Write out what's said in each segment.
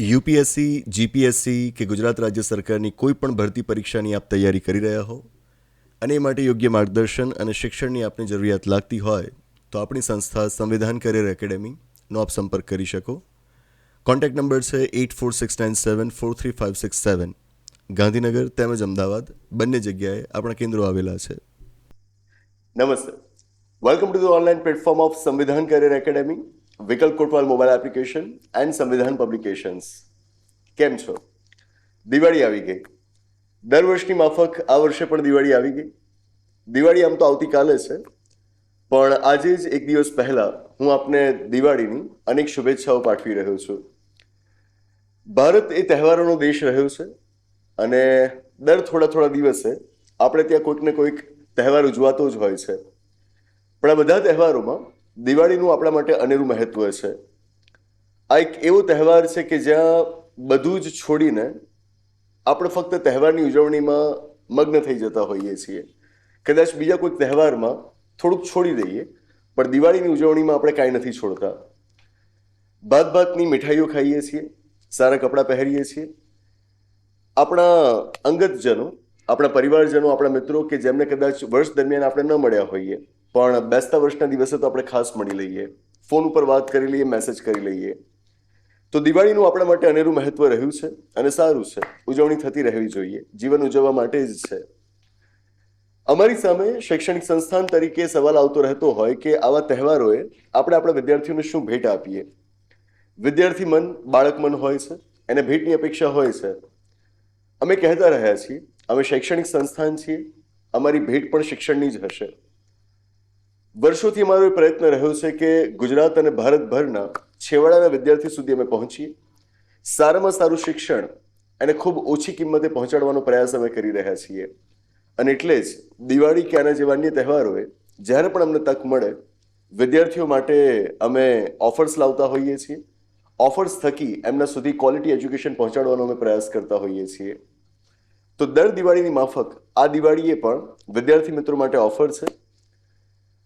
UPSC, GPSC કે ગુજરાત રાજ્ય સરકારની કોઈ પણ ભરતી પરીક્ષાની આપ તૈયારી કરી રહ્યા હો? અને એ માટે યોગ્ય માર્ગદર્શન અને શિક્ષણની આપને જરૂરિયાત લાગતી હોય, તો આપણી સંસ્થા સંવિધાન કરિયર એકેડેમીનો આપ સંપર્ક કરી શકો. કોન્ટેક્ટ નંબર છે eight four six nine seven four three five six seven. Gandhinagar તેમજ અમદાવાદ બંને જગ્યાએ આપણા કેન્દ્રો આવેલા છે. નમસ્તે. Welcome to the online platform of Samvidhan career academy Vikalp Kotwal mobile application and Samvidhan publications કેમ છો? દિવાળી આવી ગઈ. દર વર્ષની માફક આ વર્ષે પણ દિવાળી આવી ગઈ. દિવાળી આમ તો આવતીકાલે છે. પણ આજે જ એક દિવસ પહેલાં હું આપને દિવાળીની અનેક શુભેચ્છાઓ પાઠવી રહ્યો છું. ભારત એ તહેવારોનો દેશ રહ્યો છે અને દર થોડા થોડા દિવસે આપણે ત્યાં કોઈક ને કોઈક તહેવાર ઉજવાતો જ હોય છે. પણ આ બધા તહેવારોમાં દિવાળીનું આપણા માટે અનેરું મહત્વ છે. આ એક એવો તહેવાર છે કે જ્યાં બધું જ છોડીને આપણે ફક્ત તહેવારની ઉજવણીમાં મગ્ન થઈ જતા હોઈએ છીએ. કદાચ બીજા કોઈક તહેવારમાં થોડુંક છોડી દઈએ, પણ દિવાળીની ઉજવણીમાં આપણે કાંઈ નથી છોડતા. ભાત ભાતની મીઠાઈઓ ખાઈએ છીએ, સારા કપડાં પહેરીએ છીએ. આપણા અંગતજનો, આપણા પરિવારજનો, આપણા મિત્રો કે જેમને કદાચ વર્ષ દરમિયાન આપણે ન મળ્યા હોઈએ પણ બેસતા વર્ષના દિવસે તો આપણે ખાસ મળી લઈએ. ફોન ઉપર વાત કરી લઈએ મેસેજ કરી લઈએ. તો દિવાળીનું આપણા માટે અનેરું મહત્વ રહ્યું છે અને સારું છે. ઉજવણી થતી રહેવી જોઈએ. જીવન ઉજવવા માટે જ છે. અમારી સામે શૈક્ષણિક સંસ્થાન તરીકે સવાલ આવતો રહેતો હોય કે આવા તહેવારોએ આપણે આપણા વિદ્યાર્થીઓને શું ભેટ આપીએ? વિદ્યાર્થી મન, બાળક મન હોય છે. એને ભેટની અપેક્ષા હોય છે. અમે કહેતા રહ્યા છીએ, અમે શૈક્ષણિક સંસ્થાન છીએ. અમારી ભેટ પણ શિક્ષણની જ હશે. વર્ષોથી અમારો એ પ્રયત્ન રહ્યો છે કે ગુજરાત અને ભારતભરના છેવાડાના વિદ્યાર્થી સુધી અમે પહોંચીએ. સારામાં સારું શિક્ષણ અને ખૂબ ઓછી કિંમતે પહોંચાડવાનો પ્રયાસ અમે કરી રહ્યા છીએ. અને એટલે જ દિવાળી કે આના જેવા અન્ય તહેવારોએ જ્યારે પણ અમને તક મળે, વિદ્યાર્થીઓ માટે અમે ઓફર્સ લાવતા હોઈએ છીએ. ઓફર્સ થકી એમના સુધી ક્વોલિટી એજ્યુકેશન પહોંચાડવાનો અમે પ્રયાસ કરતા હોઈએ છીએ. તો દર દિવાળીની માફક આ દિવાળીએ પણ વિદ્યાર્થી મિત્રો માટે ઓફર છે.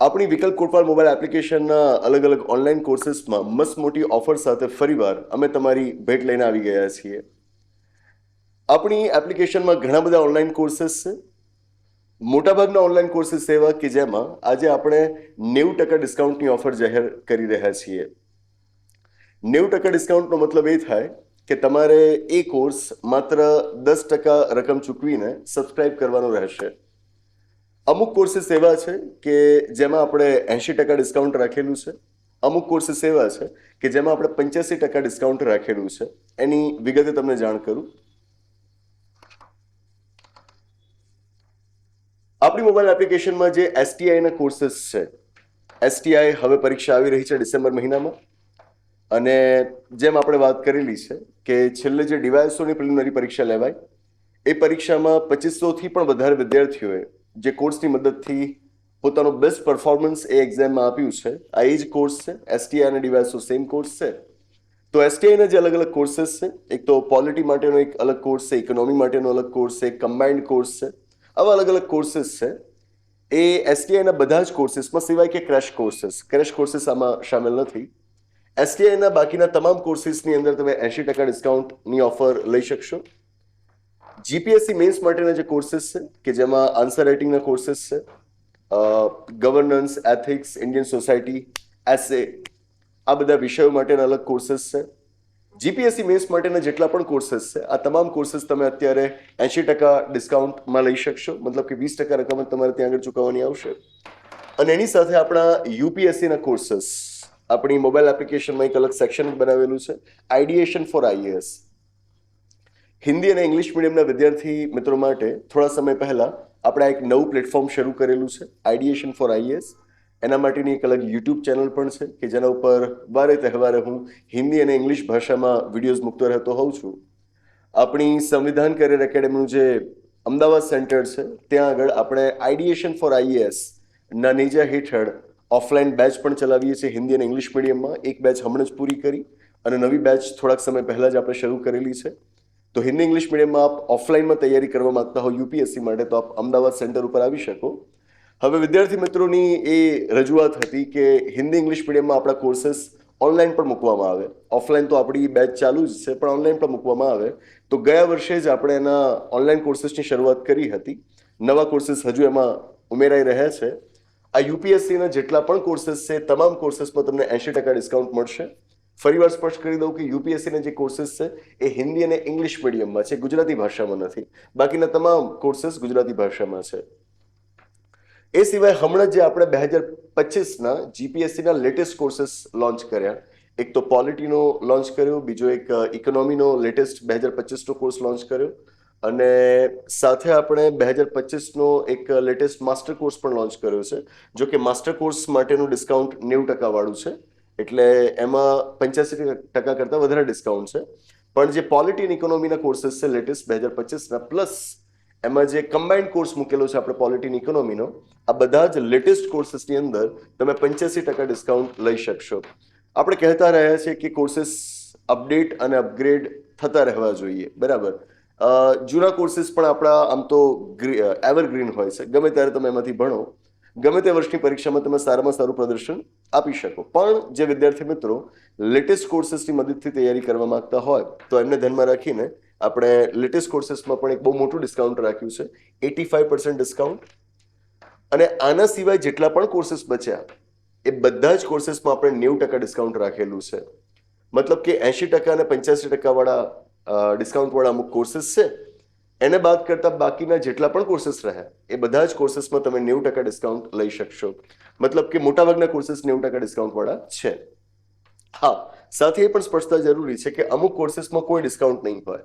આપણી વિકલ્પ કોટપાલ મોબાઈલ એપ્લિકેશનના અલગ અલગ ઓનલાઈન કોર્સીસમાં મસ્ત મોટી ઓફર સાથે ફરીવાર અમે તમારી ભેટ લઈને આવી ગયા છીએ. આપણી એપ્લિકેશનમાં ઘણા બધા ઓનલાઈન કોર્સીસ છે. મોટાભાગના ઓનલાઈન કોર્સીસ એવા કે જેમાં આજે આપણે નેવું ટકા ડિસ્કાઉન્ટની ઓફર જાહેર કરી રહ્યા છીએ. નેવું ટકા ડિસ્કાઉન્ટનો મતલબ એ થાય કે તમારે એ કોર્સ માત્ર દસ ટકા રકમ ચૂકવીને સબસ્ક્રાઇબ કરવાનો રહેશે. અમુક કોર્સીસ એવા છે કે જેમાં આપણે એંશી ટકા ડિસ્કાઉન્ટ રાખેલું છે. અમુક કોર્સીસ એવા છે કે જેમાં આપણે પંચ્યાસી ટકા ડિસ્કાઉન્ટ રાખેલું છે. એની વિગતે તમને જાણ કરું. આપણી મોબાઈલ એપ્લિકેશનમાં જે એસટીઆઈના કોર્સીસ છે એસટીઆઈ હવે પરીક્ષા આવી રહી છે ડિસેમ્બર મહિનામાં. અને જેમ આપણે વાત કરેલી છે કે છેલ્લે જે ડિવાઇસોની પ્રિલિમિનરી પરીક્ષા લેવાય, એ પરીક્ષામાં પચીસોથી પણ વધારે વિદ્યાર્થીઓએ જે કોર્સની મદદથી પોતાનું બેસ્ટ પરફોર્મન્સ એ એક્ઝામમાં આપ્યું છે. આ એ જ કોર્સ છે. એસટીઆઈ અને ડીવાયસો સેમ કોર્સ છે. તો એસટીઆઈના જે અલગ અલગ કોર્સીસ છે, એક તો પોલિટી માટેનો એક અલગ કોર્સ છે ઇકોનોમી માટેનો અલગ કોર્સ છે કમ્બાઇન્ડ કોર્સ છે. આવા અલગ અલગ કોર્સીસ છે. એ એસટીઆઈના બધા જ કોર્સીસમાં સિવાય કે ક્રેશ કોર્સીસ ક્રેશ કોર્સીસ આમાં સામેલ નથી. એસટીઆઈના બાકીના તમામ કોર્સીસની અંદર તમે એંશી ટકા ડિસ્કાઉન્ટની ઓફર લઈ શકશો. જીપીએસસી મેન્સ માટેના જે કોર્સિસ છે, કે જેમાં આન્સર રાઇટિંગના કોર્સિસ છે governance ethics Indian society essay આ બધા વિષયો માટેના અલગ કોર્સિસ છે. જીપીએસસી મેન્સ માટેના જેટલા પણ કોર્સિસ છે, આ તમામ કોર્સિસ તમે અત્યારે એંશી ટકા ડિસ્કાઉન્ટમાં લઈ શકશો. મતલબ કે વીસ ટકા રકમ તમારે ત્યાં આગળ ચૂકવવાની આવશે. અને એની સાથે આપણા યુપીએસસીના કોર્સિસ આપણી મોબાઈલ એપ્લિકેશનમાં એક અલગ સેક્શન બનાવેલું છે આઈડિએશન ફોર આઈએએસ હિન્દી અને ઇંગ્લિશ મીડિયમના વિદ્યાર્થી મિત્રો માટે થોડા સમય પહેલાં આપણે એક નવું પ્લેટફોર્મ શરૂ કરેલું છે આઈડિએશન ફોર આઈએસ એના માટેની એક અલગ યુટ્યુબ ચેનલ પણ છે કે જેના ઉપર વારે તહેવારે હું હિન્દી અને ઇંગ્લિશ ભાષામાં વિડીયોઝ મૂકતો રહેતો હોઉં છું. આપણી સંવિધાન કરિયર એકેડેમીનું જે અમદાવાદ સેન્ટર છે, ત્યાં આગળ આપણે આઈડિએશન ફોર આઈએએસ ના નેજા હેઠળ ઓફલાઈન બેચ પણ ચલાવીએ છીએ હિન્દી અને ઇંગ્લિશ મીડિયમમાં. એક બેચ હમણાં જ પૂરી કરી અને નવી બેચ થોડાક સમય પહેલાં જ આપણે શરૂ કરેલી છે. તો હિન્દી ઇંગ્લિશ મીડિયમમાં આપ ઓફલાઈનમાં તૈયારી કરવા માંગતા હો યુપીએસસી માટે, તો આપ અમદાવાદ સેન્ટર ઉપર આવી શકો. હવે વિદ્યાર્થી મિત્રોની એ રજૂઆત હતી કે હિન્દી ઇંગ્લિશ મીડિયમમાં આપણા કોર્सेस ઓનલાઈન પણ મૂકવામાં આવે. ઓફલાઈન તો આપણી બેચ ચાલુ જ છે, પણ ઓનલાઈન પણ મૂકવામાં આવે. તો ગયા વર્ષે જ આપણે એના ઓનલાઈન કોર્સીસની શરૂઆત કરી હતી. નવા કોર્સીસ હજુ એમાં ઉમેરાઈ રહ્યા છે. આ યુપીએસસીના જેટલા પણ કોર્સીસ છે, તમામ કોર્સીસમાં તમને એંશી ટકા ડિસ્કાઉન્ટ મળશે. ફરીવાર સ્પષ્ટ કરી દઉં કે યુપીએસસીના જે કોર્સિસ છે, એ હિન્દી અને ઇંગ્લિશ મીડિયમમાં છે, ગુજરાતી ભાષામાં નથી. બાકીના તમામ કોર્સીસ ગુજરાતી ભાષામાં છે. એ સિવાય હમણાં જે આપણે બે હજાર પચીસના જીપીએસસીના લેટેસ્ટ કોર્સિસ લોન્ચ કર્યા. એક તો પોલિટીનો લોન્ચ કર્યો, બીજો એક ઇકોનોમીનો લેટેસ્ટ બે હજાર પચીસનો કોર્સ લોન્ચ કર્યો. અને સાથે આપણે બે હજાર પચીસનો એક લેટેસ્ટ માસ્ટર કોર્સ પણ લોન્ચ કર્યો છે જો કે માસ્ટર કોર્સ માટેનું ડિસ્કાઉન્ટ નેવું ટકાવાળું છે. એટલે એમાં પંચ્યાસી ટકા કરતાં વધારે ડિસ્કાઉન્ટ છે. પણ જે પોલિટી એન્ડ ઇકોનોમીના કોર્સીસ છે લેટેસ્ટ બે હજાર પચીસના પ્લસ એમાં જે કમ્બાઇન્ડ કોર્સ મૂકેલો છે આપણે પોલિટીન ઇકોનોમીનો આ બધા જ લેટેસ્ટ કોર્સીસની અંદર તમે પંચ્યાસી ટકા ડિસ્કાઉન્ટ લઈ શકશો. આપણે કહેતા રહ્યા છીએ કે કોર્સીસ અપડેટ અને અપગ્રેડ થતા રહેવા જોઈએ, બરાબર? જૂના કોર્સીસ પણ આપણા આમ તો એવરગ્રીન હોય છે. ગમે ત્યારે તમે એમાંથી ભણો ગમે તે વર્ષની પરીક્ષામાં તમે સારામાં સારું પ્રદર્શન આપી શકો. પણ જે વિદ્યાર્થી મિત્રો લેટેસ્ટ કોર્સીસની મદદથી તૈયારી કરવા માંગતા હોય, તો એમને ધ્યાનમાં રાખીને આપણે લેટેસ્ટ કોર્સીસમાં પણ એક બહુ મોટું ડિસ્કાઉન્ટ રાખ્યું છે એટી ફાઈવ પર્સન્ટ ડિસ્કાઉન્ટ અને આના સિવાય જેટલા પણ કોર્સીસ બચ્યા, એ બધા જ કોર્સીસમાં આપણે નેવું ટકા ડિસ્કાઉન્ટ રાખેલું છે. મતલબ કે એંશી ટકા અને પંચ્યાસી ટકાવાળા ડિસ્કાઉન્ટવાળા અમુક કોર્સીસ છે. એને બાદ કરતાં બાકીના જેટલા પણ કોર્સીસ રહ્યા એ બધા જ કોર્સીસમાં તમે નેવું ટકા ડિસ્કાઉન્ટ લઈ શકશો. મતલબ કે મોટાભાગના કોર્સીસ નેવું ટકા ડિસ્કાઉન્ટવાળા છે. હા, સાથે એ પણ સ્પષ્ટતા જરૂરી છે કે અમુક કોર્સીસમાં કોઈ ડિસ્કાઉન્ટ નહીં હોય.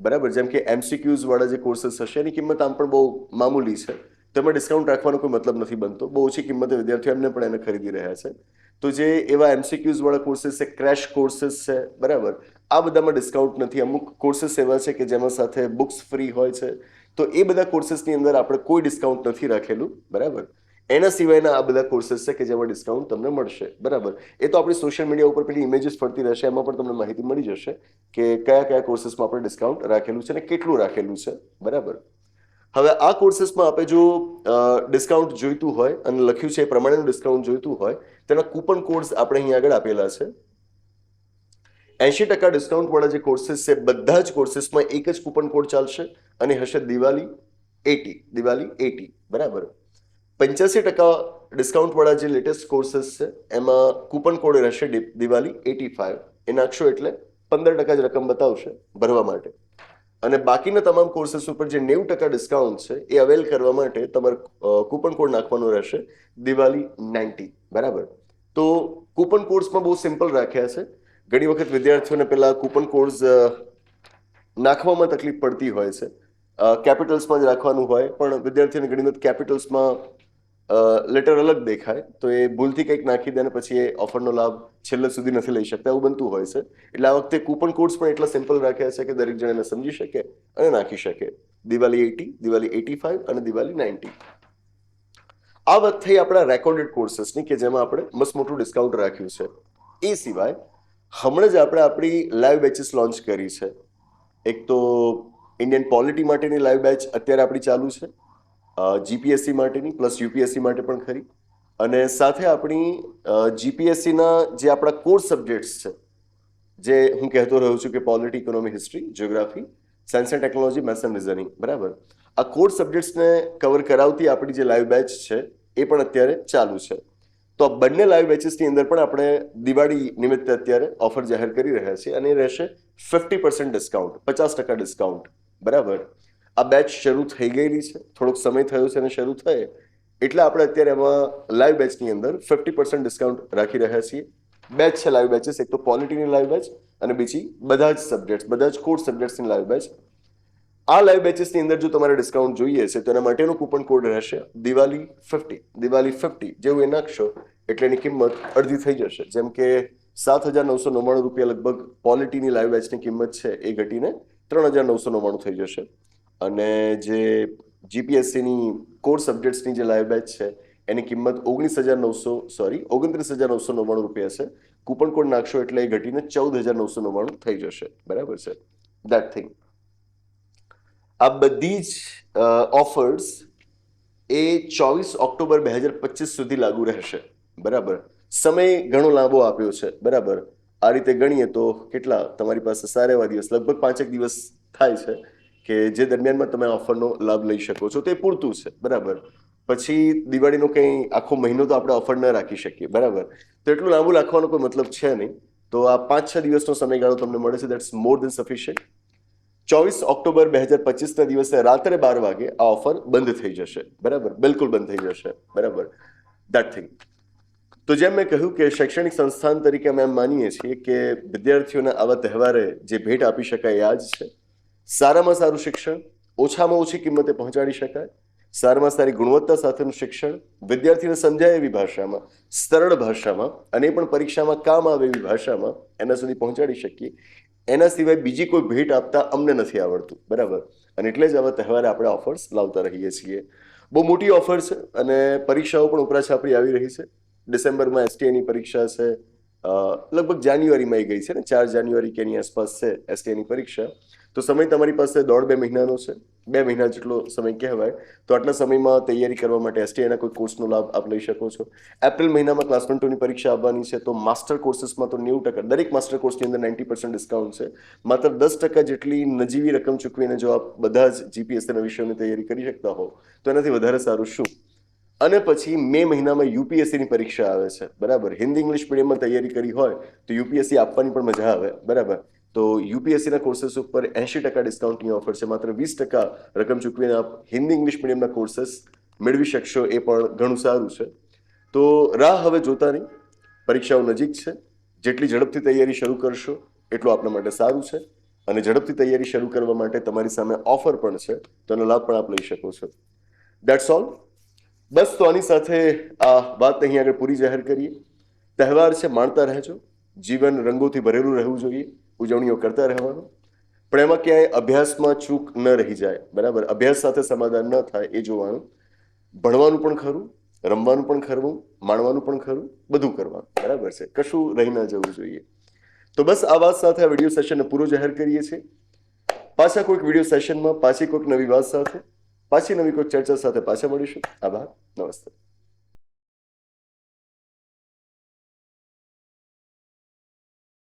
બરાબર? જેમ કે એમસીક્યુઝ વાળા જે કોર્સીસ હશે, એની કિંમત આમ પણ બહુ મામૂલી છે. તેમાં ડિસ્કાઉન્ટ રાખવાનો કોઈ મતલબ નથી બનતો. બહુ ઓછી કિંમતે વિદ્યાર્થીઓ એમને પણ એને ખરીદી રહ્યા છે. તો જે એવા એમસીક્યુઝવાળા કોર્સિસ છે ક્રેશ કોર્સીસ છે, બરાબર? આ બધામાં ડિસ્કાઉન્ટ નથી. અમુક કોર્સીસ એવા છે કે જેમાં સાથે બુક્સ ફ્રી હોય છે. તો એ બધા કોર્સીસની અંદર આપણે કોઈ ડિસ્કાઉન્ટ નથી રાખેલું. બરાબર? એના સિવાયના આ બધા કોર્સીસ છે કે જેમાં ડિસ્કાઉન્ટ તમને મળશે. બરાબર? એ તો આપણી સોશિયલ મીડિયા ઉપર પેલી ઇમેજીસ ફરતી રહેશે. એમાં પણ તમને માહિતી મળી જશે કે કયા કયા કોર્સીસમાં આપણે ડિસ્કાઉન્ટ રાખેલું છે અને કેટલું રાખેલું છે. બરાબર? હવે આ કોર્સીસમાં આપણે જો ડિસ્કાઉન્ટ જોઈતું હોય અને લખ્યું છે એ પ્રમાણેનું ડિસ્કાઉન્ટ જોઈતું હોય, તેના કૂપન કોડ્સ આપણે અહીં આગળ આપેલા છે. એંશી ટકા ડિસ્કાઉન્ટવાળા જે કોર્સિસ છે, બધા જ કોર્સિસમાં એક જ કૂપન કોડ ચાલશે અને હશે દિવાળી એટી દિવાળી એટી, બરાબર? પંચ્યાસી ટકા ડિસ્કાઉન્ટવાળા જે લેટેસ્ટ કોર્સીસ છે, એમાં કુપન કોડ રહેશે દિવાળી એટી ફાઇવ એ નાખશો એટલે પંદર ટકા જ રકમ બતાવશે ભરવા માટે. અને બાકીના તમામ કોર્સીસ ઉપર જે નેવું ટકા ડિસ્કાઉન્ટ છે, એ અવેલ કરવા માટે તમારે કૂપન કોડ નાખવાનો રહેશે દિવાળી નાઇન્ટી, બરાબર? તો કૂપન કોડ્સમાં બહુ સિમ્પલ રાખ્યા છે. ઘણી વખત વિદ્યાર્થીઓને પેલા કૂપન કોડ્સ નાખવામાં તકલીફ પડતી હોય છે. કેપિટલ્સમાં જ રાખવાનું હોય, પણ વિદ્યાર્થીઓને ઘણી વખત કેપિટલ્સમાં લેટર અલગ દેખાય, તો એ ભૂલથી કંઈક નાખી દે અને પછી એ ઓફરનો લાભ છેલ્લે સુધી નથી લઈ શકતા, એવું બનતું હોય છે. એટલે આ વખતે કૂપન કોડ્સ પણ એટલા સિમ્પલ રાખ્યા છે કે દરેક જણ એને સમજી શકે અને નાખી શકે. Diwali eighty Diwali eighty five અને દિવાળી નાઇન્ટી. આ વાત થઈ આપણા રેકોર્ડેડ કોર્सेसની કે જેમાં આપણે મસ્ત મોટું ડિસ્કાઉન્ટ રાખ્યું છે. એ સિવાય હમણાં જ આપણે આપણી લાઈવ બેચીસ લોન્ચ કરી છે. એક તો ઇન્ડિયન પોલિટી માટેની લાઈવ બેચ અત્યારે આપણી ચાલુ છે. જીપીએસસી માટેની પ્લસ યુપીએસસી માટે પણ ખરી. અને સાથે આપણી જીપીએસસીના જે આપણા કોર સબ્જેક્ટ્સ છે, જે હું કહેતો રહ્યો છું કે polity economy history geography science and technology maths and reasoning બરાબર? આ કોર સબ્જેક્ટ્સને કવર કરાવતી આપણી જે લાઈવ બેચ છે, એ પણ અત્યારે ચાલુ છે. તો બંને લાઈવ બેચીસની અંદર પણ આપણે દિવાળી નિમિત્તે અત્યારે ઓફર જાહેર કરી રહ્યા છીએ અને રહેશે ફિફ્ટી પર્સન્ટ ડિસ્કાઉન્ટ પચાસ ટકા ડિસ્કાઉન્ટ બરાબર? આ બેચ શરૂ થઈ ગયેલી છે. થોડોક સમય થયો છે અને શરૂ થાય. એટલે આપણે અત્યારે એમાં લાઈવ બેચની અંદર ફિફ્ટી પર્સન્ટ ડિસ્કાઉન્ટ રાખી રહ્યા છીએ. બેચ છે લાઈવ બેચીસ એક તો પોલિટીની લાઈવ બેચ અને બીજી બધા જ સબ્જેક્ટ બધા જ કોર્સ સબ્જેક્ટ્સની લાઈવ બેચ આ લાઈવ બેચીસની અંદર જો તમારે ડિસ્કાઉન્ટ જોઈએ છે, તો એના માટેનો કૂપન કોડ રહેશે દિવાળી ફિફ્ટી દિવાળી ફિફ્ટી જેવું એ નાખશો, એટલે એની કિંમત અડધી થઈ જશે. જેમ કે સાત હજાર નવસો નવ્વાણું રૂપિયા લગભગ ક્વોલિટીની લાઈવ બેચની કિંમત છે, એ ઘટીને ત્રણ હજાર નવસો નવ્વાણું થઈ જશે. અને જે જીપીએસસીની કોર સબ્જેક્ટ્સની જે લાઈવ બેચ છે, એની કિંમત ઓગણીસ હજાર નવસો સોરી ઓગણત્રીસ હજાર નવસો નવ્વાણું રૂપિયા છે. કૂપન કોડ નાખશો એટલે એ ઘટીને ચૌદ હજાર નવસો નવ્વાણું થઈ જશે. બરાબર છે? દેટ થિંગ આ બધી જ ઓફર્સ એ ચોવીસ ઓક્ટોબર બે હજાર પચીસ સુધી લાગુ રહેશે. બરાબર? સમય ઘણો લાંબો આપ્યો છે. બરાબર? આ રીતે ગણીએ તો કેટલા? તમારી પાસે સારા એવા દિવસ, લગભગ પાંચેક દિવસ થાય છે કે જે દરમિયાનમાં તમે ઓફરનો લાભ લઈ શકો છો. તે પૂરતું છે. બરાબર? પછી દિવાળીનો કંઈ આખો મહિનો તો આપણે ઓફર ન રાખી શકીએ. બરાબર? તો એટલું લાંબુ રાખવાનો કોઈ મતલબ છે નહીં. તો આ પાંચ છ દિવસનો સમયગાળો તમને મળે છે. દેટ્સ મોર દેન સફિશિયન્ટ ચોવીસ ઓક્ટોબર બે હજાર પચીસના દિવસે રાત્રે બાર વાગે આ ઓફર બંધ થઈ જશે. બરાબર? બિલકુલ બંધ થઈ જશે. બરાબર? દેટ થિંગ તો જેમ મેં કહ્યું કે શૈક્ષણિક સંસ્થાન તરીકે અમે એમ માનીએ છીએ કે વિદ્યાર્થીઓને આવા તહેવારે જે ભેટ આપી શકાય એ જ છે. સારામાં સારું શિક્ષણ, ઓછામાં ઓછી કિંમતે પહોંચાડી શકાય, સારામાં સારી ગુણવત્તા સાથેનું શિક્ષણ, વિદ્યાર્થીને સમજાય એવી ભાષામાં, સરળ ભાષામાં અને પણ પરીક્ષામાં કામ આવે એવી ભાષામાં એના સુધી પહોંચાડી શકીએ. એના સિવાય બીજી કોઈ ભેટ આપતા અમને નથી આવડતું, બરાબર? અને એટલે જ આવા તહેવારે આપણે ઓફર્સ લાવતા રહીએ છીએ. બહુ મોટી ઓફર છે અને પરીક્ષાઓ પણ ઉપરા છાપરી આવી રહી છે. ડિસેમ્બરમાં એસટીએની પરીક્ષા છે લગભગ જાન્યુઆરીમાં આવી ગઈ છે ને, ચાર જાન્યુઆરી કે એની આસપાસ છે એસટીએની પરીક્ષા. તો સમય તમારી પાસે દોઢ બે મહિનાનો છે. બે મહિના જેટલો સમય કહેવાય. તો આટલા સમયમાં તૈયારી કરવા માટે એસટીઆઈના કોઈ કોર્સનો લાભ આપ લઈ શકો છો. એપ્રિલ મહિનામાં ક્લાસ વન ટુની પરીક્ષા આવવાની છે તો માસ્ટર કોર્સીસમાં તો નેવું ટકા, દરેક માસ્ટર કોર્સની અંદર નાઇન્ટી પર્સન્ટ ડિસ્કાઉન્ટ છે. માત્ર દસ ટકા જેટલી નજીવી રકમ ચૂકવીને જો આપ બધા જ જીપીએસસીના વિષયોની તૈયારી કરી શકતા હો તો એનાથી વધારે સારું શું? અને પછી મે મહિનામાં યુપીએસસીની પરીક્ષા આવે છે. બરાબર? હિન્દી, ઇંગ્લિશ મીડિયમમાં તૈયારી કરી હોય તો યુપીએસસી આપવાની પણ મજા આવે. બરાબર? તો યુપીએસસીના કોર્सेस ઉપર એંશી ટકા ડિસ્કાઉન્ટની ઓફર છે. માત્ર વીસ ટકા રકમ ચૂકવીને આપ હિન્દી ઇંગ્લિશ મીડિયમના કોર્सेस મેળવી શકશો એ પણ ઘણું સારું છે. તો રાહ હવે જોતા નહીં પરીક્ષાઓ નજીક છે. જેટલી ઝડપથી તૈયારી શરૂ કરશો એટલું આપના માટે સારું છે. અને ઝડપથી તૈયારી શરૂ કરવા માટે તમારી સામે ઓફર પણ છે. તેનો લાભ પણ આપ લઈ શકો છો. દેટ્સ ઓલ બસ તો આની સાથે આ વાત અહીં આગળ પૂરી જાહેર કરીએ. તહેવાર છે, માણતા રહેજો. જીવન રંગોથી ભરેલું રહેવું જોઈએ. ઉજવણીઓ કરતા રહેવાનું. પણ એમાં ક્યાંય અભ્યાસમાં ચૂક ન રહી જાય, બરાબર? અભ્યાસ સાથે સમાધાન ન થાય એ જોવાનું. ભણવાનું પણ ખરું, રમવાનું પણ ખરું, માણવાનું પણ ખરું, બધું કરવાનું, બરાબર છે? કશું રહી ન જવું જોઈએ. તો બસ આ વાત સાથે આ વીડિયો સેશનને પૂરો જાહેર કરીએ છીએ. પાછા કોઈક વીડિયો સેશનમાં પાછી કોઈક નવી વાત સાથે, પાછી નવી કોઈક ચર્ચા સાથે પાછા મળીશું. આભાર, નમસ્તે.